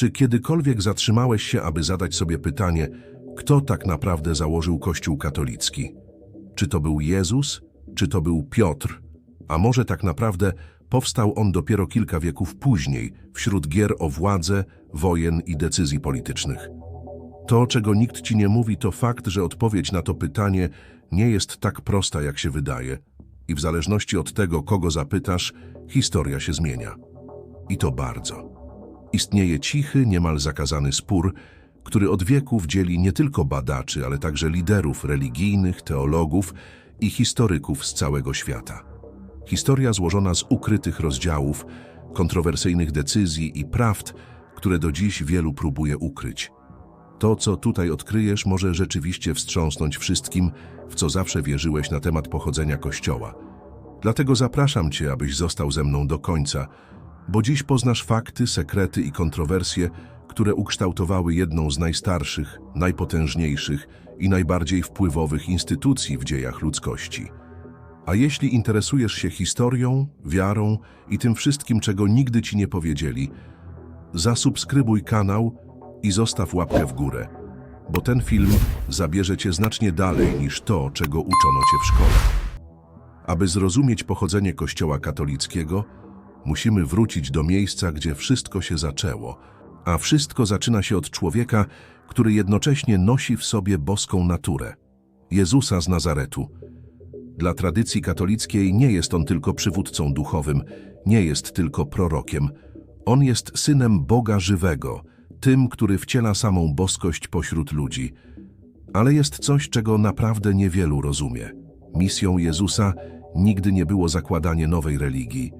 Czy kiedykolwiek zatrzymałeś się, aby zadać sobie pytanie, kto tak naprawdę założył Kościół katolicki? Czy to był Jezus, czy to był Piotr? A może tak naprawdę powstał on dopiero kilka wieków później, wśród gier o władzę, wojen i decyzji politycznych? To, czego nikt ci nie mówi, to fakt, że odpowiedź na to pytanie nie jest tak prosta, jak się wydaje. I w zależności od tego, kogo zapytasz, historia się zmienia. I to bardzo. Istnieje cichy, niemal zakazany spór, który od wieków dzieli nie tylko badaczy, ale także liderów religijnych, teologów i historyków z całego świata. Historia złożona z ukrytych rozdziałów, kontrowersyjnych decyzji i prawd, które do dziś wielu próbuje ukryć. To, co tutaj odkryjesz, może rzeczywiście wstrząsnąć wszystkim, w co zawsze wierzyłeś na temat pochodzenia Kościoła. Dlatego zapraszam Cię, abyś został ze mną do końca, bo dziś poznasz fakty, sekrety i kontrowersje, które ukształtowały jedną z najstarszych, najpotężniejszych i najbardziej wpływowych instytucji w dziejach ludzkości. A jeśli interesujesz się historią, wiarą i tym wszystkim, czego nigdy Ci nie powiedzieli, zasubskrybuj kanał i zostaw łapkę w górę, bo ten film zabierze Cię znacznie dalej niż to, czego uczono Cię w szkole. Aby zrozumieć pochodzenie Kościoła katolickiego, musimy wrócić do miejsca, gdzie wszystko się zaczęło, a wszystko zaczyna się od człowieka, który jednocześnie nosi w sobie boską naturę Jezusa z Nazaretu. Dla tradycji katolickiej nie jest on tylko przywódcą duchowym, nie jest tylko prorokiem. On jest synem Boga żywego, tym, który wciela samą boskość pośród ludzi. Ale jest coś, czego naprawdę niewielu rozumie. Misją Jezusa nigdy nie było zakładanie nowej religii.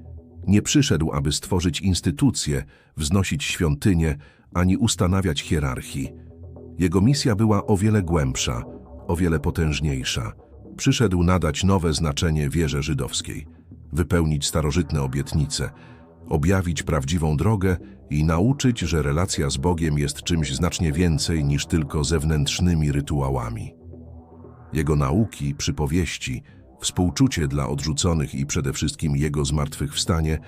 Nie przyszedł, aby stworzyć instytucje, wznosić świątynię, ani ustanawiać hierarchii. Jego misja była o wiele głębsza, o wiele potężniejsza. Przyszedł nadać nowe znaczenie wierze żydowskiej, wypełnić starożytne obietnice, objawić prawdziwą drogę i nauczyć, że relacja z Bogiem jest czymś znacznie więcej niż tylko zewnętrznymi rytuałami. Jego nauki, przypowieści, współczucie dla odrzuconych i przede wszystkim Jego zmartwychwstanie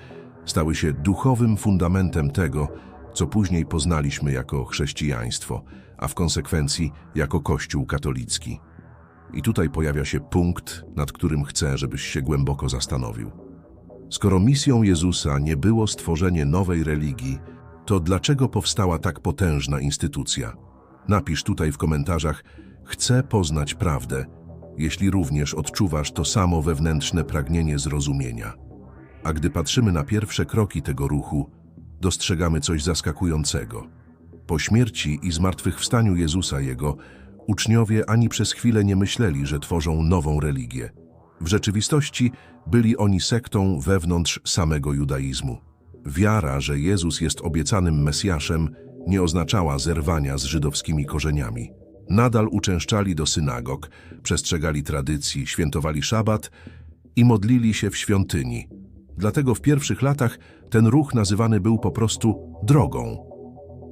stały się duchowym fundamentem tego, co później poznaliśmy jako chrześcijaństwo, a w konsekwencji jako Kościół katolicki. I tutaj pojawia się punkt, nad którym chcę, żebyś się głęboko zastanowił. Skoro misją Jezusa nie było stworzenie nowej religii, to dlaczego powstała tak potężna instytucja? Napisz tutaj w komentarzach, chcę poznać prawdę, jeśli również odczuwasz to samo wewnętrzne pragnienie zrozumienia. A gdy patrzymy na pierwsze kroki tego ruchu, dostrzegamy coś zaskakującego. Po śmierci i zmartwychwstaniu Jezusa Jego, uczniowie ani przez chwilę nie myśleli, że tworzą nową religię. W rzeczywistości byli oni sektą wewnątrz samego judaizmu. Wiara, że Jezus jest obiecanym Mesjaszem, nie oznaczała zerwania z żydowskimi korzeniami. Nadal uczęszczali do synagog, przestrzegali tradycji, świętowali szabat i modlili się w świątyni. Dlatego w pierwszych latach ten ruch nazywany był po prostu drogą.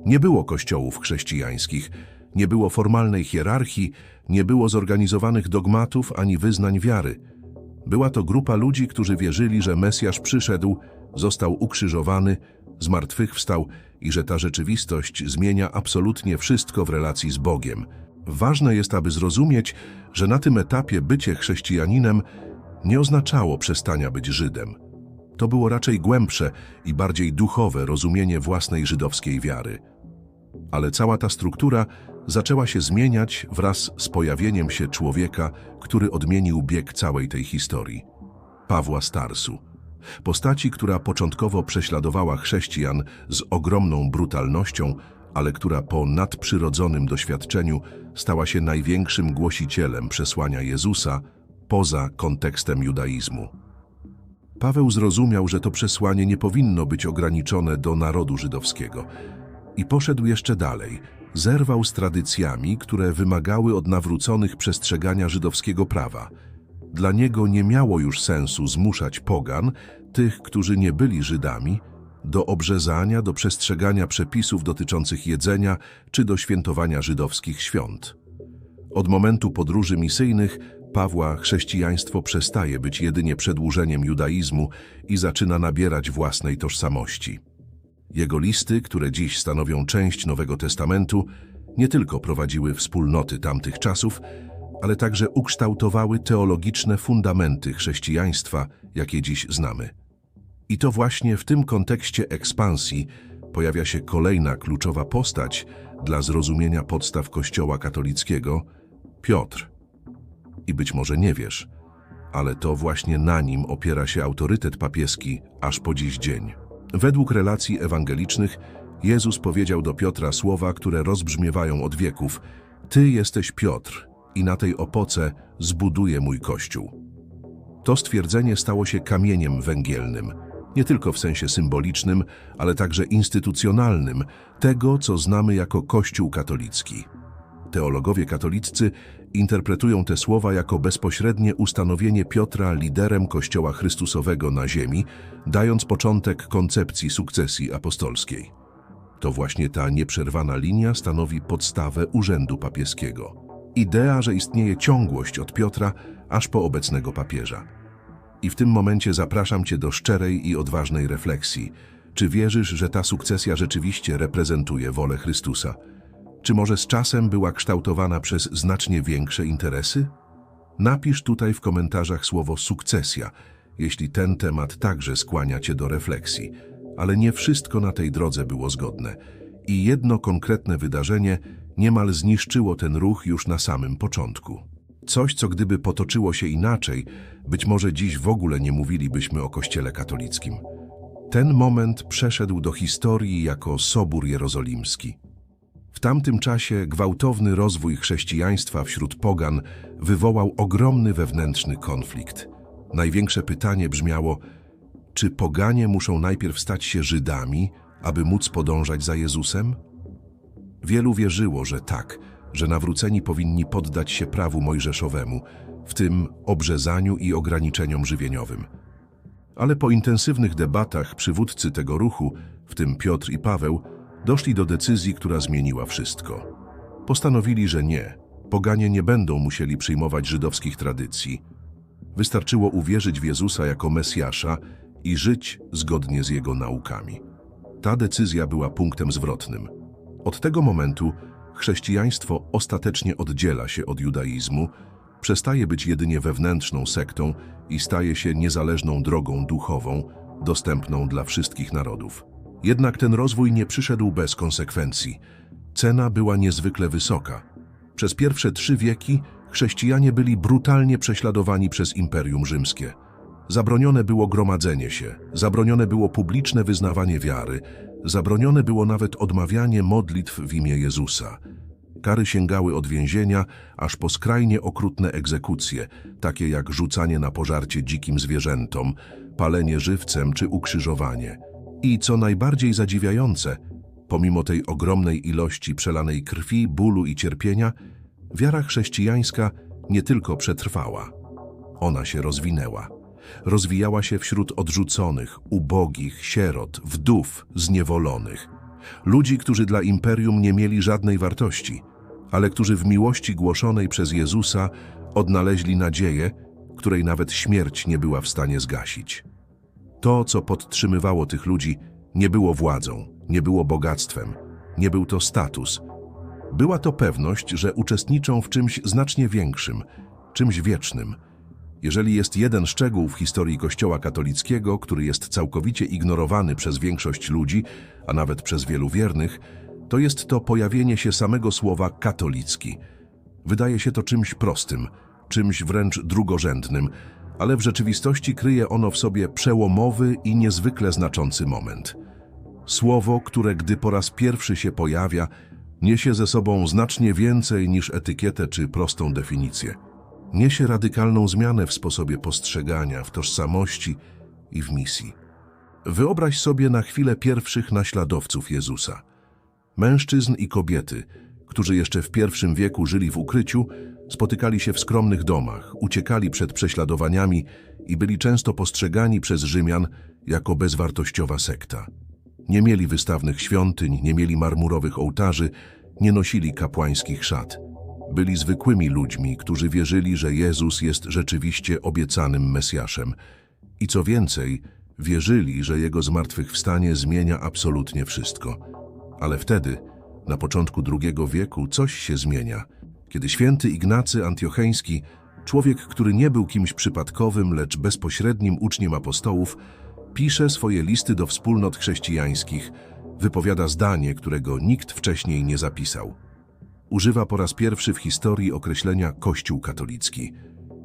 Nie było kościołów chrześcijańskich, nie było formalnej hierarchii, nie było zorganizowanych dogmatów ani wyznań wiary. Była to grupa ludzi, którzy wierzyli, że Mesjasz przyszedł, został ukrzyżowany, zmartwychwstał i że ta rzeczywistość zmienia absolutnie wszystko w relacji z Bogiem. Ważne jest, aby zrozumieć, że na tym etapie bycie chrześcijaninem nie oznaczało przestania być Żydem. To było raczej głębsze i bardziej duchowe rozumienie własnej żydowskiej wiary. Ale cała ta struktura zaczęła się zmieniać wraz z pojawieniem się człowieka, który odmienił bieg całej tej historii. Pawła Starsu. Postaci, która początkowo prześladowała chrześcijan z ogromną brutalnością, ale która po nadprzyrodzonym doświadczeniu stała się największym głosicielem przesłania Jezusa poza kontekstem judaizmu. Paweł zrozumiał, że to przesłanie nie powinno być ograniczone do narodu żydowskiego i poszedł jeszcze dalej. Zerwał z tradycjami, które wymagały od nawróconych przestrzegania żydowskiego prawa. Dla niego nie miało już sensu zmuszać pogan, tych, którzy nie byli Żydami, do obrzezania, do przestrzegania przepisów dotyczących jedzenia czy do świętowania żydowskich świąt. Od momentu podróży misyjnych Pawła chrześcijaństwo przestaje być jedynie przedłużeniem judaizmu i zaczyna nabierać własnej tożsamości. Jego listy, które dziś stanowią część Nowego Testamentu, nie tylko prowadziły wspólnoty tamtych czasów, ale także ukształtowały teologiczne fundamenty chrześcijaństwa, jakie dziś znamy. I to właśnie w tym kontekście ekspansji pojawia się kolejna kluczowa postać dla zrozumienia podstaw Kościoła katolickiego Piotr. I być może nie wiesz, ale to właśnie na nim opiera się autorytet papieski aż po dziś dzień. Według relacji ewangelicznych Jezus powiedział do Piotra słowa, które rozbrzmiewają od wieków: Ty jesteś Piotr i na tej opoce zbuduję mój kościół. To stwierdzenie stało się kamieniem węgielnym, nie tylko w sensie symbolicznym, ale także instytucjonalnym, tego, co znamy jako Kościół katolicki. Teologowie katoliccy interpretują te słowa jako bezpośrednie ustanowienie Piotra liderem Kościoła Chrystusowego na ziemi, dając początek koncepcji sukcesji apostolskiej. To właśnie ta nieprzerwana linia stanowi podstawę urzędu papieskiego. Idea, że istnieje ciągłość od Piotra aż po obecnego papieża. I w tym momencie zapraszam Cię do szczerej i odważnej refleksji. Czy wierzysz, że ta sukcesja rzeczywiście reprezentuje wolę Chrystusa? Czy może z czasem była kształtowana przez znacznie większe interesy? Napisz tutaj w komentarzach słowo sukcesja, jeśli ten temat także skłania Cię do refleksji. Ale nie wszystko na tej drodze było zgodne. I jedno konkretne wydarzenie niemal zniszczyło ten ruch już na samym początku. Coś, co gdyby potoczyło się inaczej, być może dziś w ogóle nie mówilibyśmy o Kościele katolickim. Ten moment przeszedł do historii jako Sobór Jerozolimski. W tamtym czasie gwałtowny rozwój chrześcijaństwa wśród pogan wywołał ogromny wewnętrzny konflikt. Największe pytanie brzmiało, czy poganie muszą najpierw stać się Żydami, aby móc podążać za Jezusem? Wielu wierzyło, że tak, że nawróceni powinni poddać się prawu mojżeszowemu, w tym obrzezaniu i ograniczeniom żywieniowym. Ale po intensywnych debatach przywódcy tego ruchu, w tym Piotr i Paweł, doszli do decyzji, która zmieniła wszystko. Postanowili, że nie, poganie nie będą musieli przyjmować żydowskich tradycji. Wystarczyło uwierzyć w Jezusa jako Mesjasza i żyć zgodnie z Jego naukami. Ta decyzja była punktem zwrotnym. Od tego momentu chrześcijaństwo ostatecznie oddziela się od judaizmu, przestaje być jedynie wewnętrzną sektą i staje się niezależną drogą duchową, dostępną dla wszystkich narodów. Jednak ten rozwój nie przyszedł bez konsekwencji. Cena była niezwykle wysoka. Przez pierwsze trzy wieki chrześcijanie byli brutalnie prześladowani przez Imperium Rzymskie. Zabronione było gromadzenie się, zabronione było publiczne wyznawanie wiary, zabronione było nawet odmawianie modlitw w imię Jezusa. Kary sięgały od więzienia aż po skrajnie okrutne egzekucje, takie jak rzucanie na pożarcie dzikim zwierzętom, palenie żywcem czy ukrzyżowanie. I co najbardziej zadziwiające, pomimo tej ogromnej ilości przelanej krwi, bólu i cierpienia, wiara chrześcijańska nie tylko przetrwała, ona się rozwinęła. Rozwijała się wśród odrzuconych, ubogich, sierot, wdów, zniewolonych. Ludzi, którzy dla imperium nie mieli żadnej wartości, ale którzy w miłości głoszonej przez Jezusa odnaleźli nadzieję, której nawet śmierć nie była w stanie zgasić. To, co podtrzymywało tych ludzi, nie było władzą, nie było bogactwem, nie był to status. Była to pewność, że uczestniczą w czymś znacznie większym, czymś wiecznym. Jeżeli jest jeden szczegół w historii Kościoła katolickiego, który jest całkowicie ignorowany przez większość ludzi, a nawet przez wielu wiernych, to jest to pojawienie się samego słowa katolicki. Wydaje się to czymś prostym, czymś wręcz drugorzędnym, ale w rzeczywistości kryje ono w sobie przełomowy i niezwykle znaczący moment. Słowo, które gdy po raz pierwszy się pojawia, niesie ze sobą znacznie więcej niż etykietę czy prostą definicję. Niesie radykalną zmianę w sposobie postrzegania, w tożsamości i w misji. Wyobraź sobie na chwilę pierwszych naśladowców Jezusa. Mężczyzn i kobiety, którzy jeszcze w pierwszym wieku żyli w ukryciu, spotykali się w skromnych domach, uciekali przed prześladowaniami i byli często postrzegani przez Rzymian jako bezwartościowa sekta. Nie mieli wystawnych świątyń, nie mieli marmurowych ołtarzy, nie nosili kapłańskich szat. Byli zwykłymi ludźmi, którzy wierzyli, że Jezus jest rzeczywiście obiecanym Mesjaszem. I co więcej, Wierzyli, że jego zmartwychwstanie zmienia absolutnie wszystko. Ale wtedy, na początku II wieku, coś się zmienia. Kiedy święty Ignacy Antiocheński, człowiek, który nie był kimś przypadkowym, lecz bezpośrednim uczniem apostołów, pisze swoje listy do wspólnot chrześcijańskich, wypowiada zdanie, którego nikt wcześniej nie zapisał. Używa po raz pierwszy w historii określenia Kościół katolicki.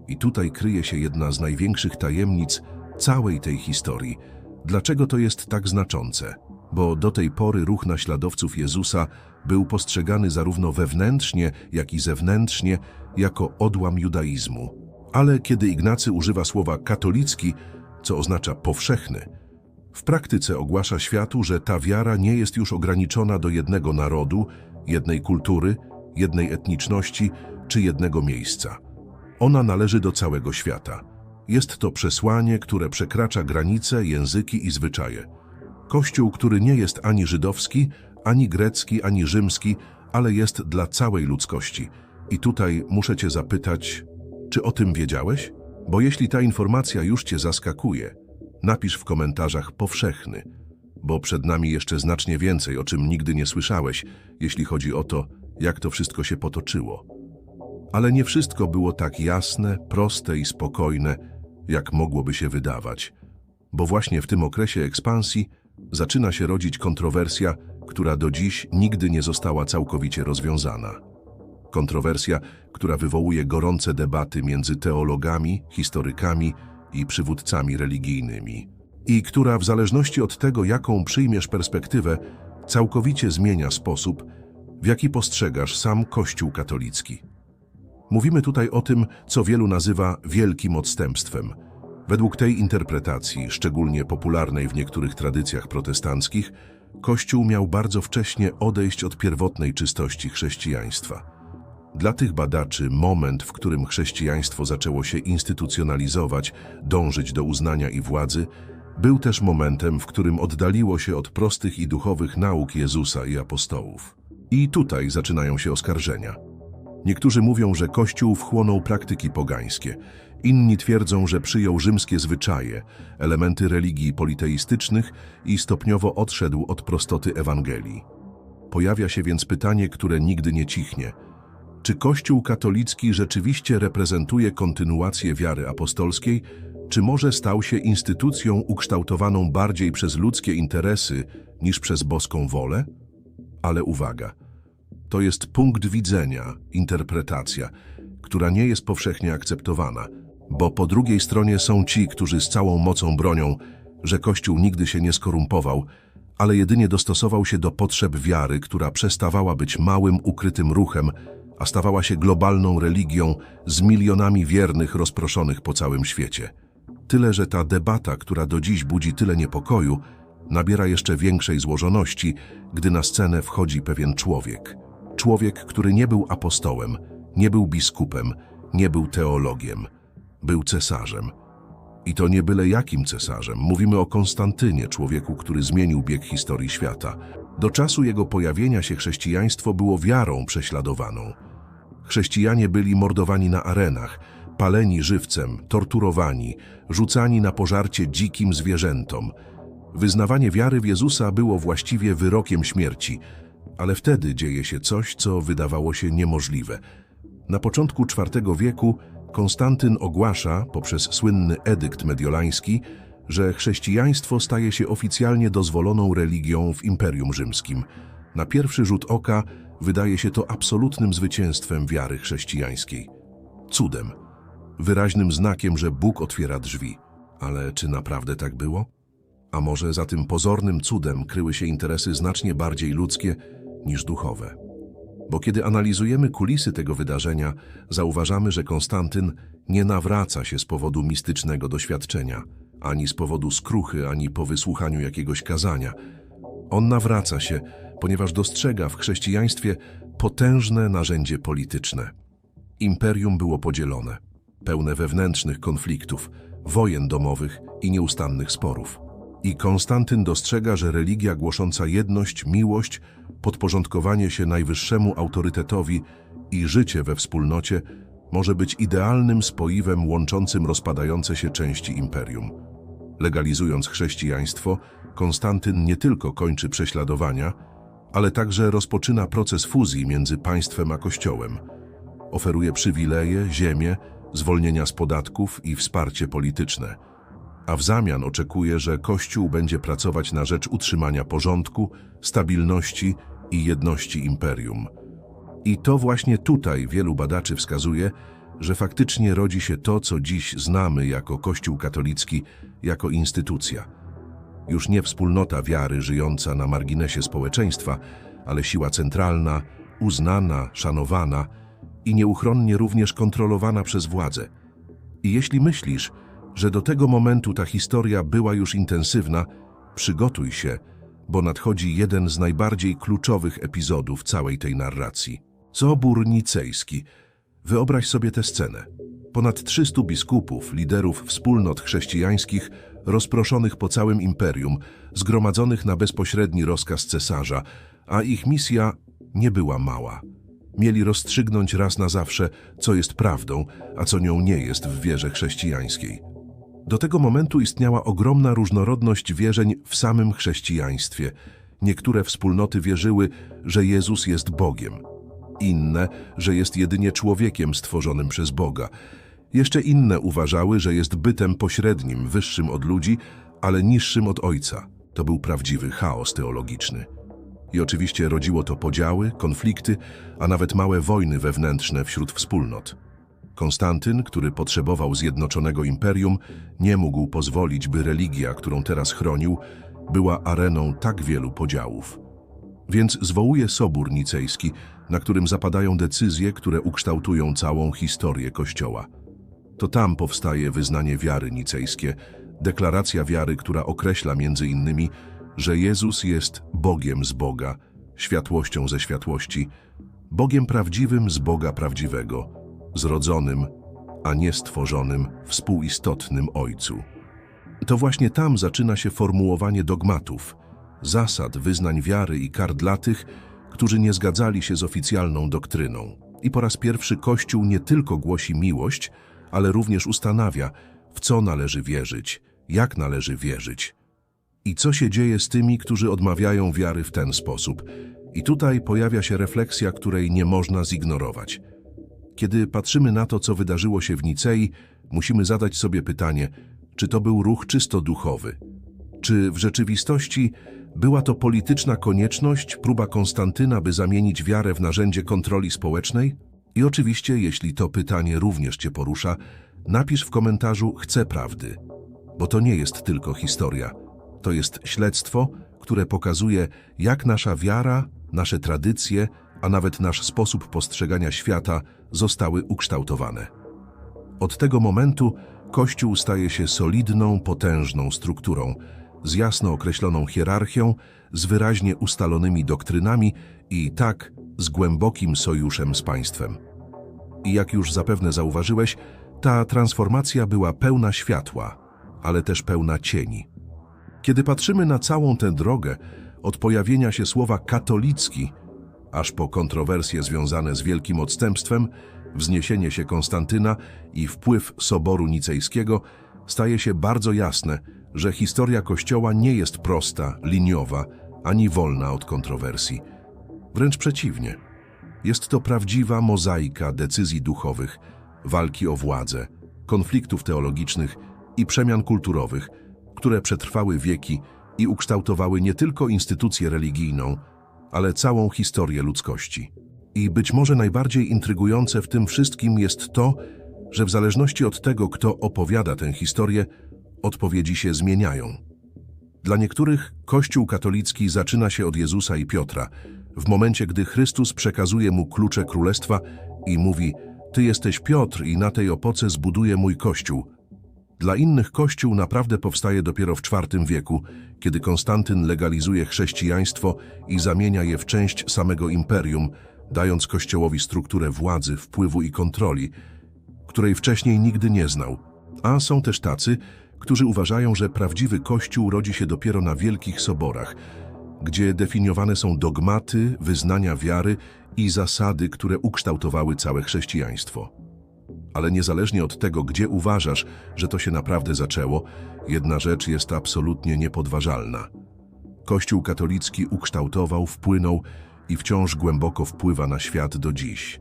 I tutaj kryje się jedna z największych tajemnic całej tej historii. Dlaczego to jest tak znaczące? Bo do tej pory ruch naśladowców Jezusa był postrzegany zarówno wewnętrznie, jak i zewnętrznie jako odłam judaizmu. Ale kiedy Ignacy używa słowa katolicki, co oznacza powszechny, w praktyce ogłasza światu, że ta wiara nie jest już ograniczona do jednego narodu, jednej kultury, jednej etniczności czy jednego miejsca. Ona należy do całego świata. Jest to przesłanie, które przekracza granice, języki i zwyczaje. Kościół, który nie jest ani żydowski, ani grecki, ani rzymski, ale jest dla całej ludzkości. I tutaj muszę Cię zapytać, czy o tym wiedziałeś? Bo jeśli ta informacja już Cię zaskakuje, napisz w komentarzach powszechny, bo przed nami jeszcze znacznie więcej, o czym nigdy nie słyszałeś, jeśli chodzi o to, jak to wszystko się potoczyło. Ale nie wszystko było tak jasne, proste i spokojne, jak mogłoby się wydawać. Bo właśnie w tym okresie ekspansji zaczyna się rodzić kontrowersja, która do dziś nigdy nie została całkowicie rozwiązana. Kontrowersja, która wywołuje gorące debaty między teologami, historykami i przywódcami religijnymi. I która w zależności od tego, jaką przyjmiesz perspektywę, całkowicie zmienia sposób, w jaki postrzegasz sam Kościół katolicki. Mówimy tutaj o tym, co wielu nazywa wielkim odstępstwem. Według tej interpretacji, szczególnie popularnej w niektórych tradycjach protestanckich, Kościół miał bardzo wcześnie odejść od pierwotnej czystości chrześcijaństwa. Dla tych badaczy moment, w którym chrześcijaństwo zaczęło się instytucjonalizować, dążyć do uznania i władzy, był też momentem, w którym oddaliło się od prostych i duchowych nauk Jezusa i apostołów. I tutaj zaczynają się oskarżenia. Niektórzy mówią, że Kościół wchłonął praktyki pogańskie. Inni twierdzą, że przyjął rzymskie zwyczaje, elementy religii politeistycznych i stopniowo odszedł od prostoty Ewangelii. Pojawia się więc pytanie, które nigdy nie cichnie. Czy Kościół katolicki rzeczywiście reprezentuje kontynuację wiary apostolskiej, czy może stał się instytucją ukształtowaną bardziej przez ludzkie interesy niż przez boską wolę? Ale uwaga, to jest punkt widzenia, interpretacja, która nie jest powszechnie akceptowana, bo po drugiej stronie są ci, którzy z całą mocą bronią, że Kościół nigdy się nie skorumpował, ale jedynie dostosował się do potrzeb wiary, która przestawała być małym, ukrytym ruchem, a stawała się globalną religią z milionami wiernych rozproszonych po całym świecie. Tyle, że ta debata, która do dziś budzi tyle niepokoju, nabiera jeszcze większej złożoności, gdy na scenę wchodzi pewien człowiek. Człowiek, który nie był apostołem, nie był biskupem, nie był teologiem, był cesarzem. I to nie byle jakim cesarzem. Mówimy o Konstantynie, człowieku, który zmienił bieg historii świata. Do czasu jego pojawienia się chrześcijaństwo było wiarą prześladowaną. Chrześcijanie byli mordowani na arenach, paleni żywcem, torturowani, rzucani na pożarcie dzikim zwierzętom. Wyznawanie wiary w Jezusa było właściwie wyrokiem śmierci, ale wtedy dzieje się coś, co wydawało się niemożliwe. Na początku IV wieku Konstantyn ogłasza, poprzez słynny edykt mediolański, że chrześcijaństwo staje się oficjalnie dozwoloną religią w Imperium Rzymskim. Na pierwszy rzut oka wydaje się to absolutnym zwycięstwem wiary chrześcijańskiej. Cudem, wyraźnym znakiem, że Bóg otwiera drzwi. Ale czy naprawdę tak było? A może za tym pozornym cudem kryły się interesy znacznie bardziej ludzkie niż duchowe? Bo kiedy analizujemy kulisy tego wydarzenia, zauważamy, że Konstantyn nie nawraca się z powodu mistycznego doświadczenia, ani z powodu skruchy, ani po wysłuchaniu jakiegoś kazania. On nawraca się, ponieważ dostrzega w chrześcijaństwie potężne narzędzie polityczne. Imperium było podzielone, pełne wewnętrznych konfliktów, wojen domowych i nieustannych sporów. I Konstantyn dostrzega, że religia głosząca jedność, miłość, podporządkowanie się najwyższemu autorytetowi i życie we wspólnocie może być idealnym spoiwem łączącym rozpadające się części imperium. Legalizując chrześcijaństwo, Konstantyn nie tylko kończy prześladowania, ale także rozpoczyna proces fuzji między państwem a kościołem. Oferuje przywileje, ziemię, zwolnienia z podatków i wsparcie polityczne. A w zamian oczekuje, że Kościół będzie pracować na rzecz utrzymania porządku, stabilności i jedności imperium. I to właśnie tutaj wielu badaczy wskazuje, że faktycznie rodzi się to, co dziś znamy jako Kościół katolicki, jako instytucja. Już nie wspólnota wiary żyjąca na marginesie społeczeństwa, ale siła centralna, uznana, szanowana i nieuchronnie również kontrolowana przez władzę. I jeśli myślisz, że do tego momentu ta historia była już intensywna, przygotuj się, bo nadchodzi jeden z najbardziej kluczowych epizodów całej tej narracji. Sobór nicejski. Wyobraź sobie tę scenę. Ponad 300 biskupów, liderów wspólnot chrześcijańskich, rozproszonych po całym imperium, zgromadzonych na bezpośredni rozkaz cesarza, a ich misja nie była mała. Mieli rozstrzygnąć raz na zawsze, co jest prawdą, a co nią nie jest w wierze chrześcijańskiej. Do tego momentu istniała ogromna różnorodność wierzeń w samym chrześcijaństwie. Niektóre wspólnoty wierzyły, że Jezus jest Bogiem, inne, że jest jedynie człowiekiem stworzonym przez Boga. Jeszcze inne uważały, że jest bytem pośrednim, wyższym od ludzi, ale niższym od Ojca. To był prawdziwy chaos teologiczny. I oczywiście rodziło to podziały, konflikty, a nawet małe wojny wewnętrzne wśród wspólnot. Konstantyn, który potrzebował zjednoczonego imperium, nie mógł pozwolić, by religia, którą teraz chronił, była areną tak wielu podziałów. Więc zwołuje Sobór Nicejski, na którym zapadają decyzje, które ukształtują całą historię Kościoła. To tam powstaje wyznanie wiary nicejskie, deklaracja wiary, która określa między innymi, że Jezus jest Bogiem z Boga, światłością ze światłości, Bogiem prawdziwym z Boga prawdziwego, zrodzonym, a nie stworzonym, współistotnym Ojcu. To właśnie tam zaczyna się formułowanie dogmatów, zasad, wyznań wiary i kar dla tych, którzy nie zgadzali się z oficjalną doktryną. I po raz pierwszy Kościół nie tylko głosi miłość, ale również ustanawia, w co należy wierzyć, jak należy wierzyć i co się dzieje z tymi, którzy odmawiają wiary w ten sposób. I tutaj pojawia się refleksja, której nie można zignorować. Kiedy patrzymy na to, co wydarzyło się w Nicei, musimy zadać sobie pytanie, czy to był ruch czysto duchowy? Czy w rzeczywistości była to polityczna konieczność, próba Konstantyna, by zamienić wiarę w narzędzie kontroli społecznej? I oczywiście, jeśli to pytanie również Cię porusza, napisz w komentarzu Chcę prawdy, bo to nie jest tylko historia. To jest śledztwo, które pokazuje, jak nasza wiara, nasze tradycje, a nawet nasz sposób postrzegania świata zostały ukształtowane. Od tego momentu Kościół staje się solidną, potężną strukturą, z jasno określoną hierarchią, z wyraźnie ustalonymi doktrynami i tak z głębokim sojuszem z państwem. I jak już zapewne zauważyłeś, ta transformacja była pełna światła, ale też pełna cieni. Kiedy patrzymy na całą tę drogę, od pojawienia się słowa katolicki, aż po kontrowersje związane z wielkim odstępstwem, wzniesienie się Konstantyna i wpływ Soboru Nicejskiego, staje się bardzo jasne, że historia Kościoła nie jest prosta, liniowa, ani wolna od kontrowersji. Wręcz przeciwnie. Jest to prawdziwa mozaika decyzji duchowych, walki o władzę, konfliktów teologicznych i przemian kulturowych, które przetrwały wieki i ukształtowały nie tylko instytucję religijną, ale całą historię ludzkości. I być może najbardziej intrygujące w tym wszystkim jest to, że w zależności od tego, kto opowiada tę historię, odpowiedzi się zmieniają. Dla niektórych Kościół katolicki zaczyna się od Jezusa i Piotra, w momencie, gdy Chrystus przekazuje mu klucze królestwa i mówi: Ty jesteś Piotr, i na tej opoce zbuduję mój kościół. Dla innych Kościół naprawdę powstaje dopiero w IV wieku, kiedy Konstantyn legalizuje chrześcijaństwo i zamienia je w część samego imperium, dając Kościołowi strukturę władzy, wpływu i kontroli, której wcześniej nigdy nie znał. A są też tacy, którzy uważają, że prawdziwy Kościół rodzi się dopiero na wielkich soborach, gdzie definiowane są dogmaty, wyznania wiary i zasady, które ukształtowały całe chrześcijaństwo. Ale niezależnie od tego, gdzie uważasz, że to się naprawdę zaczęło, jedna rzecz jest absolutnie niepodważalna. Kościół katolicki ukształtował, wpłynął i wciąż głęboko wpływa na świat do dziś.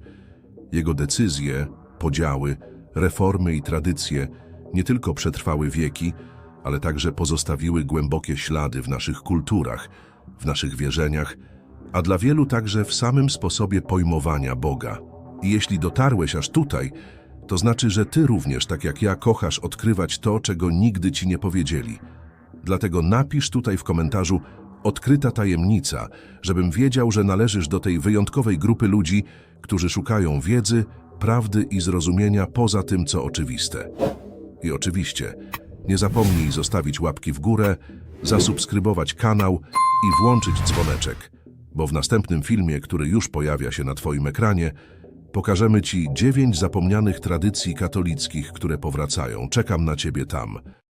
Jego decyzje, podziały, reformy i tradycje nie tylko przetrwały wieki, ale także pozostawiły głębokie ślady w naszych kulturach, w naszych wierzeniach, a dla wielu także w samym sposobie pojmowania Boga. I jeśli dotarłeś aż tutaj, to znaczy, że ty również, tak jak ja, kochasz odkrywać to, czego nigdy ci nie powiedzieli. Dlatego napisz tutaj w komentarzu odkryta tajemnica, żebym wiedział, że należysz do tej wyjątkowej grupy ludzi, którzy szukają wiedzy, prawdy i zrozumienia poza tym, co oczywiste. I oczywiście, nie zapomnij zostawić łapki w górę, zasubskrybować kanał i włączyć dzwoneczek, bo w następnym filmie, który już pojawia się na Twoim ekranie, pokażemy Ci dziewięć zapomnianych tradycji katolickich, które powracają. Czekam na Ciebie tam.